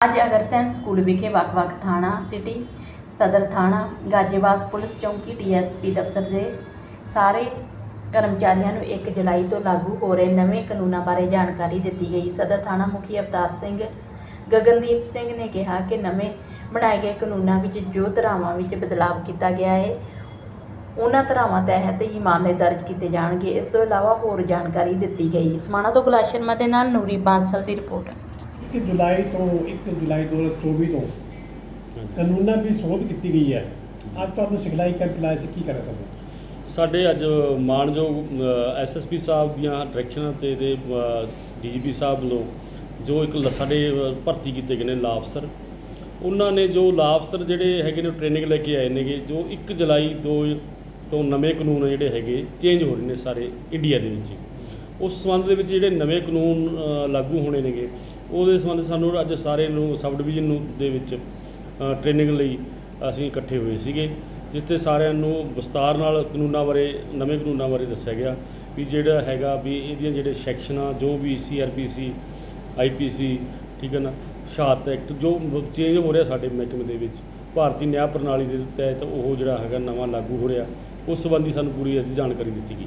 ਅੱਜ ਅਗਰਸੈਨ ਸਕੂਲ ਵਿਖੇ ਵੱਖ-ਵੱਖ ਥਾਣਾ, ਸਿਟੀ, ਸਦਰ ਥਾਣਾ, ਗਾਜੀਵਾਸ ਪੁਲਿਸ ਚੌਂਕੀ, ਡੀਐਸਪੀ ਦਫ਼ਤਰ ਦੇ ਸਾਰੇ ਕਰਮਚਾਰੀਆਂ ਨੂੰ 1 ਜੁਲਾਈ ਤੋਂ ਲਾਗੂ ਹੋ ਰਹੇ ਨਵੇਂ ਕਾਨੂੰਨਾਂ ਬਾਰੇ ਜਾਣਕਾਰੀ ਦਿੱਤੀ ਗਈ। ਸਦਰ ਥਾਣਾ ਮੁਖੀ ਅਵਤਾਰ ਸਿੰਘ ਗਗਨਦੀਪ ਸਿੰਘ ਨੇ ਕਿਹਾ ਕਿ ਨਵੇਂ ਬਣਾਏ ਗਏ ਕਾਨੂੰਨਾਂ ਵਿੱਚ ਜੋ ਧਾਰਾਵਾਂ ਵਿੱਚ ਬਦਲਾਅ ਕੀਤਾ ਗਿਆ ਹੈ, ਉਹਨਾਂ ਧਾਰਾਵਾਂ ਤਹਿਤ ਹੀ ਮਾਮਲੇ ਦਰਜ ਕੀਤੇ ਜਾਣਗੇ। ਇਸ ਤੋਂ ਇਲਾਵਾ ਹੋਰ ਜਾਣਕਾਰੀ ਦਿੱਤੀ ਗਈ। ਸਮਾਣਾ ਤੋਂ ਗੁਲਾਸ਼ਨ ਸ਼ਰਮਾ ਦੇ ਨਾਲ ਨੂਰੀ ਬਾਂਸਲ ਦੀ ਰਿਪੋਰਟ। 1 ਜੁਲਾਈ ਤੋਂ 1 ਜੁਲਾਈ 2024 ਤੋਂ ਕਾਨੂੰਨਾਂ ਦੀ ਸੋਧ ਕੀਤੀ ਗਈ ਹੈ। ਅੱਜ ਤੁਹਾਨੂੰ ਸਿਖਲਾਈ ਕੈਂਪ ਲਾਇਆ ਸੀ ਕੀ ਚਾਹੁੰਦੇ ਹੋ? ਸਾਡੇ ਅੱਜ ਮਾਨਯੋਗ ਐਸਐਸਪੀ ਸਾਹਿਬ ਦੀਆਂ ਡਾਇਰੈਕਸ਼ਨਾਂ ਤੇ ਦੇ ਡੀਜੀਪੀ ਸਾਹਿਬ ਵੱਲੋਂ ਜੋ ਇੱਕ ਲ- ਸਾਡੇ ਭਰਤੀ ਕੀਤੇ ਗਏ ਨੇ ਲਾਅ ਅਫਸਰ। ਉਹਨਾਂ ਨੇ ਜੋ ਲਾਅ ਅਫਸਰ ਜਿਹੜੇ ਹੈਗੇ ਨੇ ਟ੍ਰੇਨਿੰਗ ਲੈ ਕੇ ਆਏ ਨੇਗੇ ਜੋ 1 ਜੁਲਾਈ 2 ਤੋਂ ਨਵੇਂ ਕਾਨੂੰਨ ਜਿਹੜੇ ਹੈਗੇ ਚੇਂਜ ਹੋ ਰਹੇ ਨੇ ਸਾਰੇ ਇੰਡੀਆ ਦੇ ਵਿੱਚ। ਉਸ ਸੰਬੰਧ ਦੇ ਵਿੱਚ ਜਿਹੜੇ ਨਵੇਂ ਕਾਨੂੰਨ ਲਾਗੂ ਹੋਣੇ ਨੇਗੇ, ਉਹਦੇ ਸੰਬੰਧ ਸਾਨੂੰ ਅੱਜ ਸਾਰੇ ਨੂੰ ਸਬ ਡਿਵੀਜ਼ਨ ਨੂੰ ਦੇ ਵਿੱਚ ਟ੍ਰੇਨਿੰਗ ਲਈ ਅਸੀਂ ਇਕੱਠੇ ਹੋਏ ਸੀਗੇ, ਜਿੱਥੇ ਸਾਰਿਆਂ ਨੂੰ ਵਿਸਤਾਰ ਨਾਲ ਕਾਨੂੰਨਾਂ ਬਾਰੇ, ਨਵੇਂ ਕਾਨੂੰਨਾਂ ਬਾਰੇ ਦੱਸਿਆ ਗਿਆ ਵੀ ਜਿਹੜਾ ਹੈਗਾ ਵੀ ਇਹਦੀਆਂ ਜਿਹੜੇ ਸੈਕਸ਼ਨਾਂ, ਜੋ ਵੀ ਸੀਆਰਪੀਸੀ ਆਈਪੀਸੀ ਠੀਕ ਹੈ ਨਾ, ਸ਼ਹਾਦਤ ਐਕਟ, ਜੋ ਚੇਂਜ ਹੋ ਰਿਹਾ ਸਾਡੇ ਮਹਿਕਮੇ ਦੇ ਵਿੱਚ, ਭਾਰਤੀ ਨਿਆਂ ਪ੍ਰਣਾਲੀ ਦੇ ਤਹਿਤ ਉਹ ਜਿਹੜਾ ਹੈਗਾ ਨਵਾਂ ਲਾਗੂ ਹੋ ਰਿਹਾ, ਉਸ ਸੰਬੰਧੀ ਸਾਨੂੰ ਪੂਰੀ ਅੱਜ ਜਾਣਕਾਰੀ ਦਿੱਤੀ ਗਈ।